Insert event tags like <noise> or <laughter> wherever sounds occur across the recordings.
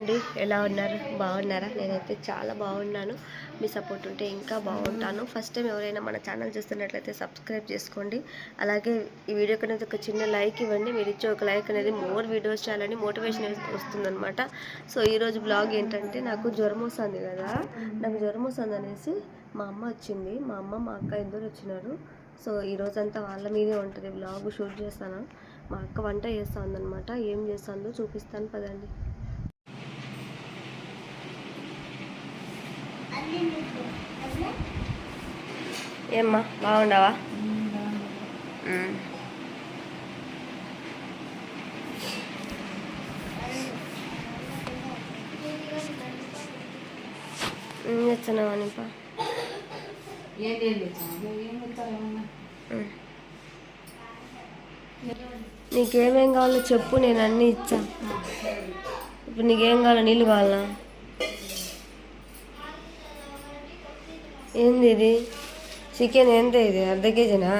అండి. ఎలా ఉన్నారు? బాగున్నారా? నేనైతే చాలా బాగున్నాను. మీ సపోర్ట్ ఉంటే ఇంకా బాగుంటాను. ఫస్ట్ టైం ఎవరైనా మన ఛానల్ చూస్తున్నట్లయితే సబ్స్క్రైబ్ చేసుకోండి. అలాగే ఈ వీడియో అనేది ఒక చిన్న లైక్ ఇవ్వండి. మీరు ఇచ్చే ఒక లైక్ అనేది మోర్ వీడియోస్ చేయాలని మోటివేషన్ వస్తుందనమాట సో ఈరోజు బ్లాగ్ ఏంటంటే నాకు జ్వరం వస్తుంది కదా. నాకు జ్వరం వస్తుంది అనేసి మా అమ్మ వచ్చింది. మా అమ్మ మా అక్క ఇద్దరు వచ్చినారు. సో ఈ రోజంతా వాళ్ళ మీదే ఉంటుంది బ్లాగ్ షూట్ చేస్తాను. మా అక్క వంట చేస్తా అనమాట ఏం చేస్తుందో చూపిస్తాను. పదండి. ఏమ్మా బాగుండవా. ఏం చేస్తున్నావా. నీకేమేం కావాలో చెప్పు నేను అన్నీ ఇచ్చా. ఇప్పుడు నీకేం కావాలో నీళ్ళు కావాలా? ఏంది ఇది చికెన్ ఎంత ఇది? అర్ధ కేజీనా?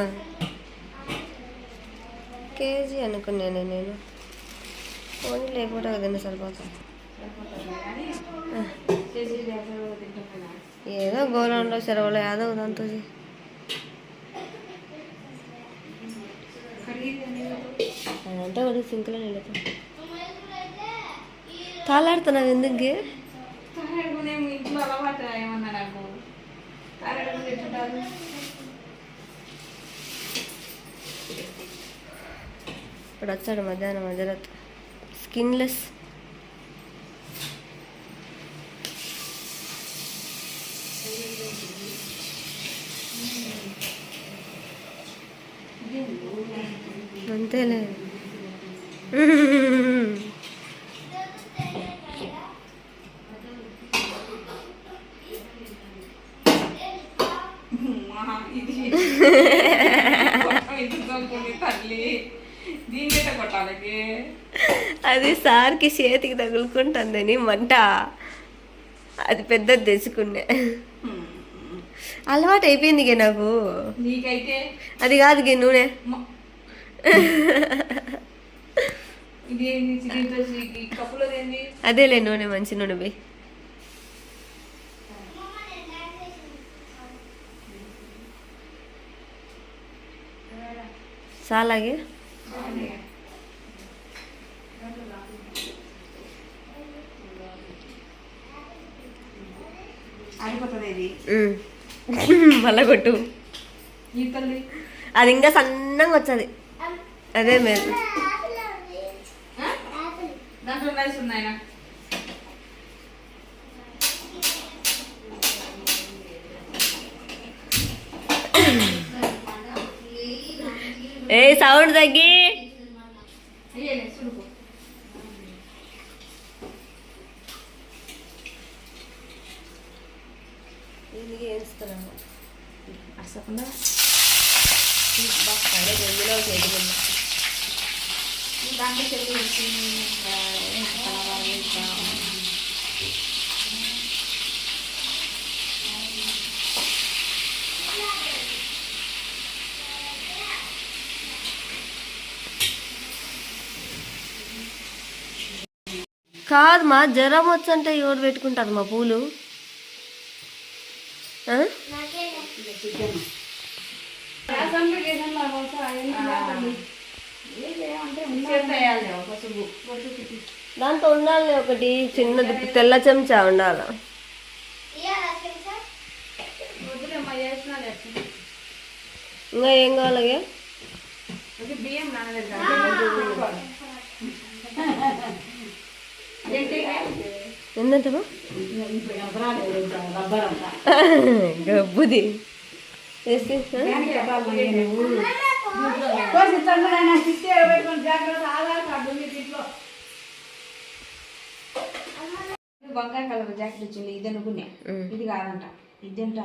కేజీ అనుకున్నాను నేను. ఓన్లీ లేకపోతే కదండి సరిపోతుంది. ఏదో గోల ఉండవు సెలవులు ఏదో దాంతో అదంతా కూడా సింక్లో నిండుతా. తాళాడుతున్నావు ఎందుకు? ఇంట్లో అలవాటు ఏమన్నా నాకు. తారేడుకుని ఎట్టుంటారు ఇప్పుడు వచ్చాడు మధ్యాహ్నం మధ్యరాత్రి స్కిన్లెస్ అంతేలే <laughs> అది సార్కి చేతికి తగులుకుంటుందని మంట. అది పెద్దది తెచ్చుకునే అలవాటు అయిపోయింది ఇక నాకు. నీకైతే అది కాదు ఇక నూనె. <laughs> అదేలే నూనె మంచి నూనె బి. ఇది. <laughs> మళ్ళా కొట్టు. అది ఇంకా సన్నంగా వచ్చది. అదే మేలు ఆ? దాంట్లో రైస్ ఏ సౌండ్ తగ్గి. దాంట్లో చెల్లి వేసి ఇంకా ఏం కలవాలి ఇంకా కాదు మా జ్వరం వచ్చంటే ఎవరు పెట్టుకుంటారు మా పూలు? దాంతో దాంట్లో ఉండాలి ఒకటి చిన్నది తెల్ల చెంచా ఉండాలి? ఇంకా ఏం కావాలి బియ్యం ఎంతంటమా గబ్బుది? వంకాయ కలర్ జాకెట్ వచ్చింది ఇది ఇది కాదంట. ఇదంట.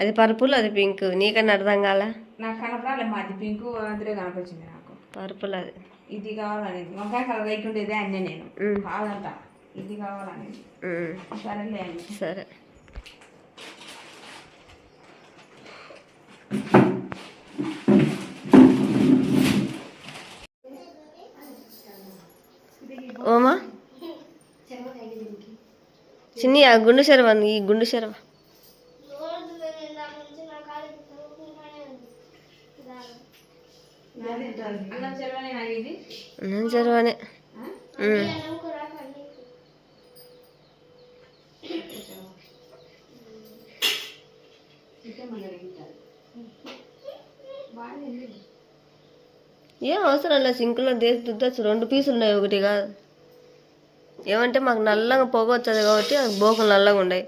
అది పర్పుల్ అది పింక్? నీకన్నా అర్థం కాల? నాకు కనపడాలి మాది పింక్ అందులో కనపరిచింది నాకు. పర్పుల్ అది. ఇది కావాలనేది. వంకాయ కలర్ రైట్ ఉండేదే అన్నీ నేను. కాదంట. ఇది కావాలనేది. సరేలే అని సరే. ఓమా? చిన్ని ఆ గుండు శరవ ఈ గుండు శరవ అన్నం చెరువనే. ఏం అవసరం లేదు సింకులో దేసి దుద్దచ్చు. రెండు పీసులు ఉన్నాయి ఒకటి కాదు. ఏమంటే మాకు నల్లగా పొగ వచ్చేది కాబట్టి బోకులు నల్లగా ఉన్నాయి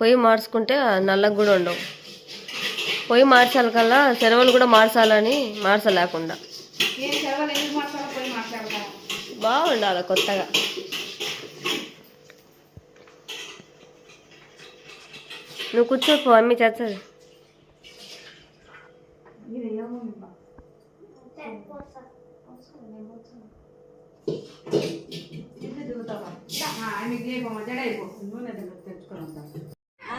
పొయ్యి మార్చుకుంటే నల్లగా కూడా ఉండవు. పొయ్యి మార్చాలి కల్లా సెలవులు కూడా మార్చాలని మార్చలేకుండా ఏం చెరవలు ఎందుకు మాట్లాడాలి పోయి మాట్లాడతా బాగుండాలి కొత్తగా. నువ్వు కూర్చోపో అమ్మి చేస్తుంది ఇది ఏమో ఇవ్వ. ఎందుకు దిగుతావా? ఆ, ఆమెకి లేపమ్మ, జడ అయిపో. నూనె దగ్గర తెచ్చుకొని వద్దాం. ఆ,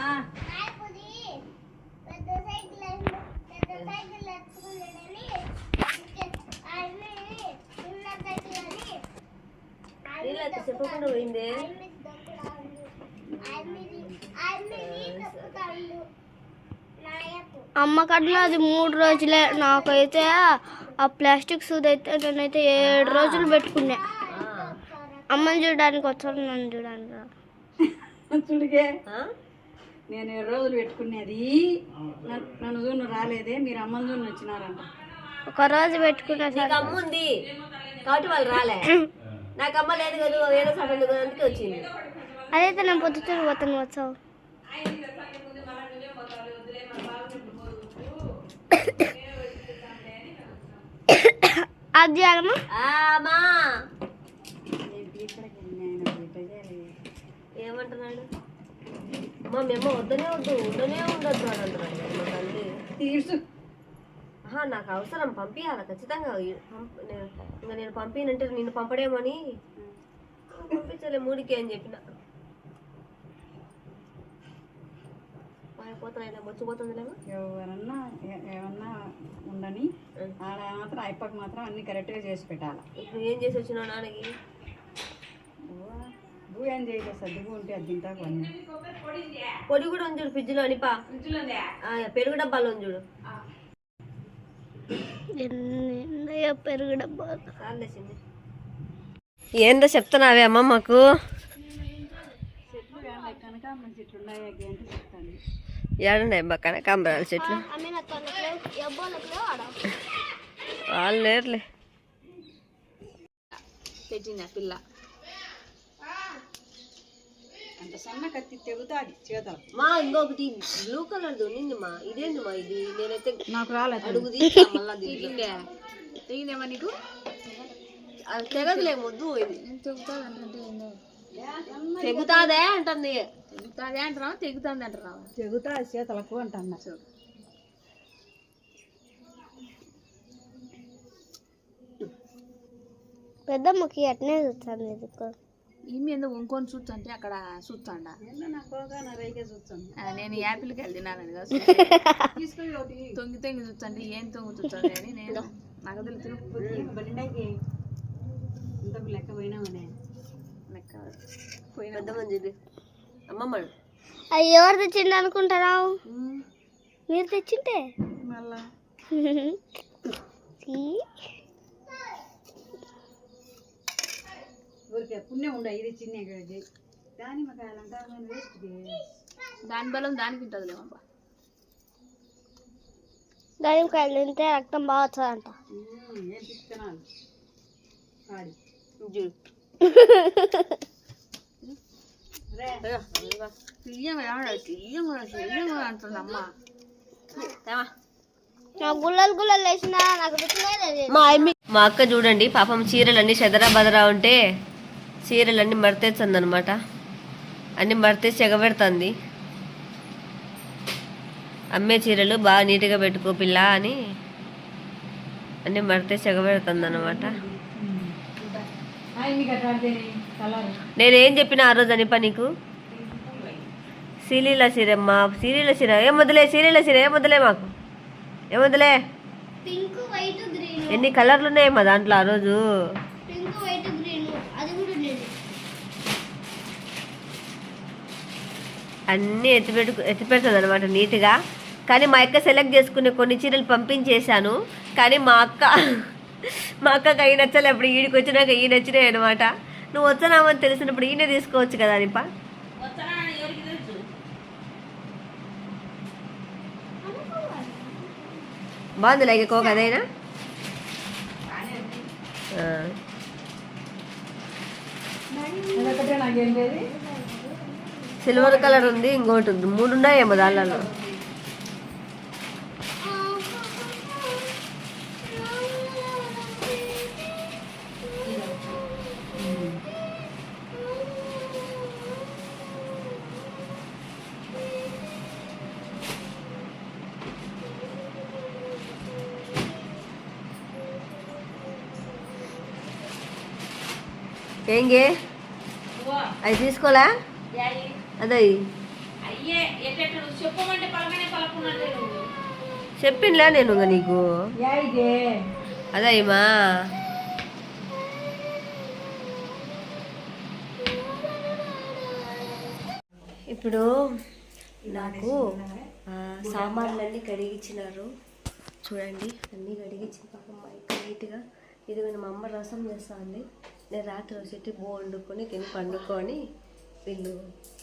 చెప్పకుండా పోయిందే అమ్మ కట్టిన అది మూడు రోజులే. నాకైతే ఆ ప్లాస్టిక్ సూది అయితే నేనైతే ఏడు రోజులు పెట్టుకున్నా అమ్మని చూడడానికి వచ్చాను నన్ను చూడడానికి. చూడిగే నేను ఏడు రోజులు పెట్టుకునేది. నన్ను- చూను రాలేదే. మీరు అమ్మని చూను వచ్చినారంట. ఒక రోజు పెట్టుకున్నా అమ్మ ఉంది. కాబట్టి వాళ్ళు రాలే. నాకు అమ్మ లేదు కదా వేరే సడన్ అందుకే వచ్చింది. అదైతే నేను పొద్దుటూరు పోతాను వచ్చావు. పెట్టేయాలి. ఏమంటున్నాడు? అమ్మ మేము వద్దనే వద్దు ఉండనే ఉండొద్దు అని అంటున్నాడు మా తల్లి. ఆహా నాకు అవసరం పంపించాలి ఖచ్చితంగా. ఇంకా నేను పంపినంటే నిన్ను పంపడేమని పంపించలే మూడికి అని చెప్పిన. పోతున్నాయి బొచ్చిపోతుందిలేమో ఎవరన్నా ఏమన్నా ఉండని ఆడ మాత్రం అయిపోక మాత్రం అన్ని కరెక్ట్గా చేసి పెట్టాలి. ఇప్పుడు ఏం చేసి వచ్చినావు నాన్నకి? భూ ఏం చేయలేదు సర్దుకు ఉంటే అది తింటా కొన్ని పొడి కూడా ఉంది చూడు ఫ్రిడ్జ్లో అనిపా. ఆ, పెరుగు డబ్బాలో ఉంది చూడు. పెరుగు డబ్బా ఏందో చెప్తున్నావే అమ్మ మాకు చెట్లు కనకాంబరం చెట్లు ఉన్నాయి అవి అంటే చెప్తాను ఏడున్నాయి అబ్బా కనకాంబరాల చెట్లు వాళ్ళు లేరులే పెట్టింది ఆ పిల్ల అంత సన్న కత్తి తెగుతుంది చేతలు మా ఇంకొకటి బ్లూ కలర్ ఉన్నింది మా ఇదేంది మా ఇది నేనైతే నాకు రాలేదు అడుగు దీంట్లో. తెగిందేమా నీకు అది తెగదులే ముద్దు పోయింది తెగుతాదే అంటుంది. తెగుతుంది అంటున్నావు? తెగుతుంది అంటున్నావు? తెగుతుంది చేతలకు అంటున్నా. పెద్దమ్మకి అట్నే చూస్తాను ఎందుకు. ఈమె ఎందుకు ఇంకొని చూస్తుంటే అక్కడ చూస్తాండ. నేను యాపిల్కి <laughs> తీసుకొని ఒకటి. తొంగి తొంగి చూస్తుంటే ఏం తొంగి చూస్తుంది అని నేను నాకు తెలుసు లెక్క పోయినామనే. పెద్ద మంచిది అమ్మమ్మ అది ఎవరు తెచ్చిండు అనుకుంటున్నావు మీరు తెచ్చింటే? మళ్ళా. <laughs> చీ. ఊరికే పుణ్యం ఉండ ఇది చిన్న గడ్డి దానిమ్మకాయలు అంటారు కానీ వేస్ట్ దాని బలం దానికి ఉంటుందిలేమబ్బా దానిమ్మకాయలు తింటే రక్తం బాగా వస్తుందంట. ఏం చూడు <laughs> గుల్లలు గుల్లలు వేసినా నాకు మా అమ్మి మా అక్క చూడండి పాపం చీరలన్నీ చెదరా బదరా ఉంటే చీరలన్నీ మడతేస్తుంది అనమాట అన్ని మడతేసి ఎగబెడుతుంది అమ్మే చీరలు బాగా నీట్గా పెట్టుకో పిల్ల అని అన్ని మడతేసి ఎగబెడుతుంది అనమాట నేనేం చెప్పిన ఆ రోజు అనిప నీకు? సీలీల చీరమ్మ సీలీల చీర ఏం వదిలే సీలీల చీర ఏం వదిలే మాకు? ఏం వదిలే ఎన్ని కలర్లు ఉన్నాయి మా దాంట్లో ఆ రోజు? అన్నీ ఎత్తిపెట్టు ఎత్తిపెడుతుంది అనమాట నీట్గా. కానీ మా అక్క సెలెక్ట్ చేసుకునే కొన్ని చీరలు పంపించేశాను. కానీ మా అక్క మా అక్కకి అవి నచ్చలే. అప్పుడు ఈడికి వచ్చినాక ఈ నచ్చినాయి అనమాట నువ్వు వచ్చానామని తెలిసినప్పుడు ఈయన తీసుకోవచ్చు కదా నిపా బాగుంది లైక్ కోక అదైనా? నాకేం లేదు. సిల్వర్ కలర్ ఉంది ఇంకోటి ఉంది. మూడు ఉన్నాయేమో దానిలో. ఏంగే? అవి తీసుకోలే? అదే. చెప్పిండ్లే నేను నీకు? యా ఇదే అదేమా ఇప్పుడు నాకు ఆ, సామాన్లన్నీ కడిగించినారు చూడండి అన్నీ కడిగించిన పాపం మా నీట్గా ఇది మా అమ్మ రసం చేస్తా ఉంది నేను రాత్రి వచ్చేటి బో వండుకొని తిని పండుకొని వీళ్ళు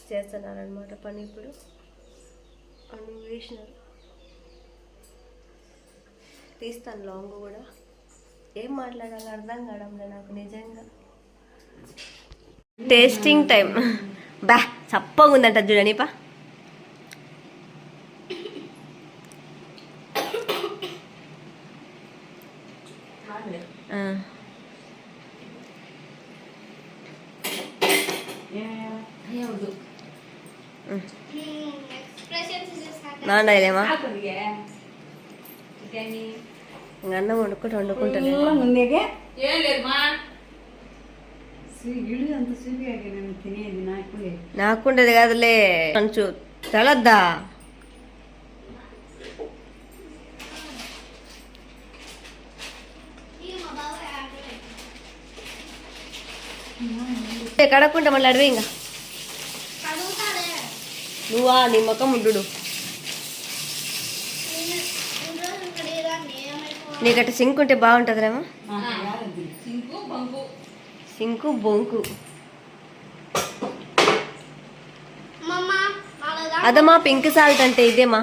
చేస్తున్నారు అనమాట పని ఇప్పుడు. పని వేసినారు. తీస్తాను లాంగ్ కూడా. ఏం మాట్లాడాలి అర్థం కావడంలే నాకు నిజంగా. టేస్టింగ్ టైం బా చప్పగా ఉందంట చూడండి పా ఆ. నాన్న ఇదేమా? ఇంక అన్నం వండుకుంటూ వండుకుంటాను ముందేగే ఏం లేదు మా ఇల్లు అంత సూపిగా నేను తినేది నాకు నాకుండేది కాదులే. కొంచెం తెలద్దా? కడక్కుంటా మళ్ళీ అడివి ఇంకా. నువ్వా నీ ముఖం ఉండు నీకట్ట సింక్ ఉంటే బాగుంటుందిరేమో సింకు బంకు. సింకు బొంకు. అదమ్మా పింక్ సాల్ట్ అంటే ఇదేమా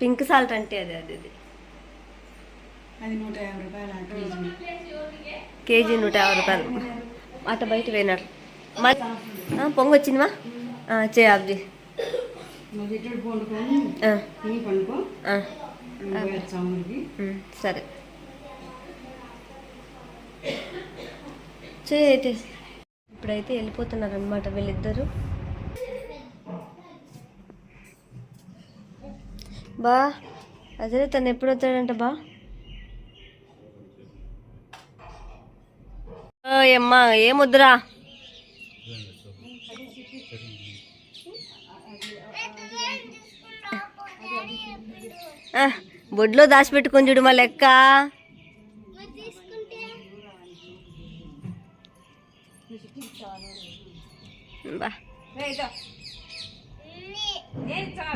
పింక్ సాల్ట్ అంటే అదే అదే అదే. కేజీ నూట యాభై రూపాయలు. అట బయట పోయినారు పొంగు వచ్చిందిమా చే అబ్జీ నువ్వు ఇటు పండుకొని నీ పండుకో సాములకి సరే. చే అయితే. ఇప్పుడైతే వెళ్ళిపోతున్నారు అనమాట వీళ్ళిద్దరు. బా అదే తను ఎప్పుడు వస్తాడంట బా? అమ్మా ఏముద్దురా బొడ్లో దాచిపెట్టుకొని చూడు మా లెక్క.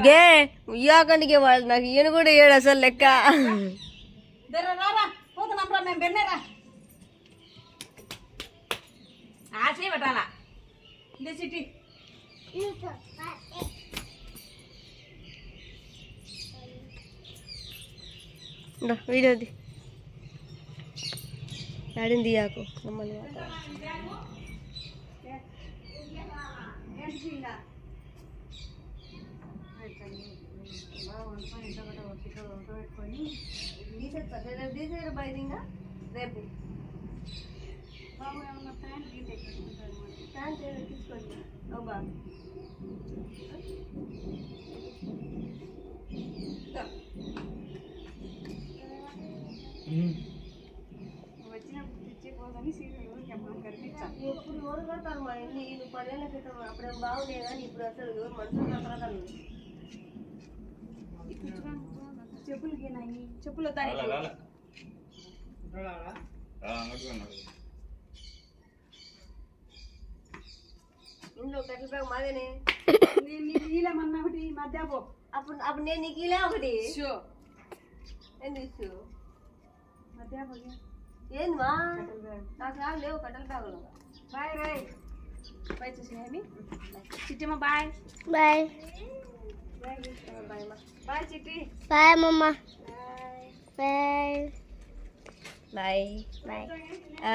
గే ఉయ్యాకండికి వాళ్ళు నాకు ఈయన కూడా ఏడు అసలు లెక్క. రారా పోతున్నాం మేము మమ్మల్ని ఆశే పట్టాలా ఇదే సిటీ ఇందో వీడియోది ఆడింది యాకు తీసుకోండి బాగా ఎప్పుడు ఎవరు కడతారు మా ఇల్లు వీళ్ళు పదేళ్ళ క్రితం. అప్పుడేం బాగుండే కానీ ఇప్పుడు అసలు ఎవరు మనుషులు కట్టరాదు చెప్పులకి నాయి చెప్పులు ఇంట్లో కట్టెల బ్యాగ్ మాదేనే? నేను నీకు ఈలేమన్నా ఒకటి మధ్య పో. అప్పుడు అప్పుడు నేను నీకు ఇలా ఒకటి? షో. మధ్య పో ఏంది మా నాకు రావు లేవు కట్టెల బ్యాగులు bye bye. Bye చూసేమి Chittamma bye. Bye. Bye. Chitti. Bye అమ్మమ్మ బాయ్. బాయ్. బాయ్. ఆ.